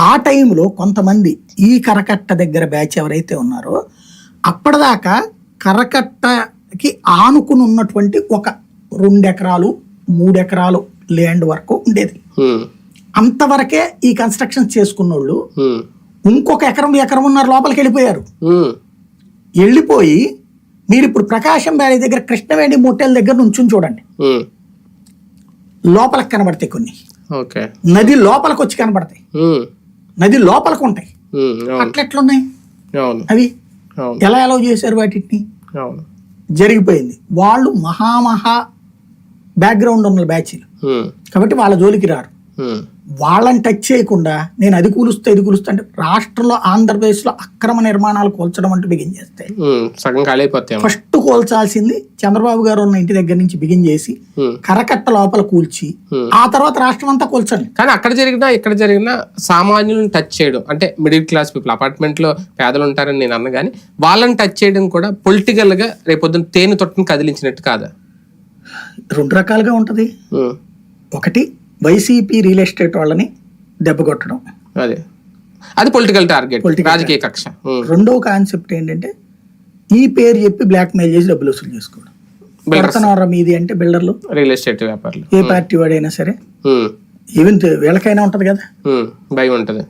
ఆ టైంలో కొంతమంది ఈ కరకట్ట దగ్గర బ్యాచ్ ఎవరైతే ఉన్నారో అప్పటిదాకా కరకట్టకి ఆనుకుని ఉన్నటువంటి ఒక రెండు ఎకరాలు మూడు ఎకరాలు ల్యాండ్ వరకు ఉండేది. అంతవరకే ఈ కన్స్ట్రక్షన్ చేసుకున్న వాళ్ళు ఉమ్, ఇంకొక ఎకరం ఎకరం ఉన్నారు లోపలికి వెళ్ళిపోయారు. వెళ్ళిపోయి మీరు ఇప్పుడు ప్రకాశం బ్యారేజ్ దగ్గర కృష్ణవేణి మోటెల్ దగ్గర నుంచి చూడండి. లోపలికి కనబడతాయి కొన్ని. నది లోపలికి వచ్చి కనబడతాయి నది లోపలికి ఉంటాయి. అట్లెట్లున్నాయి అవి ఎలా ఎలా చేశారు వాటిని? జరిగిపోయింది. వాళ్ళు మహామహా బ్యాక్గ్రౌండ్ ఉన్న బ్యాచీలు కాబట్టి వాళ్ళ జోలికి రారు. వాళ్ళని టచ్ చేయకుండా నేను అది కూలుస్తా ఇది కూలుస్తా అంటే రాష్ట్రంలో ఆంధ్రప్రదేశ్లో అక్రమ నిర్మాణాలు కూల్చడం అంటూ బిగిన్ చేస్తే ఉమ్, ఫస్ట్ కూల్చాల్సింది చంద్రబాబు గారు ఉన్న ఇంటి దగ్గర నుంచి బిగిన్ చేసి. కరకట్ట లోపల కూల్చి. ఆ తర్వాత రాష్ట్రం అంతా కూల్చండి. కానీ అక్కడ జరిగినా ఇక్కడ జరిగినా సామాన్యులను టచ్ చేయడం అంటే మిడిల్ క్లాస్ పీపుల్ అపార్ట్మెంట్లో పేదలు ఉంటారని నేను అన్న కానీ వాళ్ళని టచ్ చేయడం కూడా పొలిటికల్గా రేపొద్దున తేనె తొట్టును కదిలించినట్టు కాదా. రెండు రకాలుగా ఉంటది. ఒకటి వైసీపీ రియల్ ఎస్టేట్ వాళ్ళని దెబ్బ కొట్టడం. అదే. అది పొలిటికల్ టార్గెట్ రాజకీయ కక్ష. రెండో కాన్సెప్ట్ ఏంటంటే ఈ పేరు చెప్పి బ్లాక్ మెయిల్ చేసి డబ్బులు వసూలు చేసుకోవడం. కొడతనవరా మీది అంటే బిల్డర్లు? రియల్ ఎస్టేట్ వ్యాపారులు. ఏ పార్టీ వాడైనా సరే? ఈవెన్ వీళ్ళకైనా ఉంటది కదా? ఉమ్, భయం ఉంటది.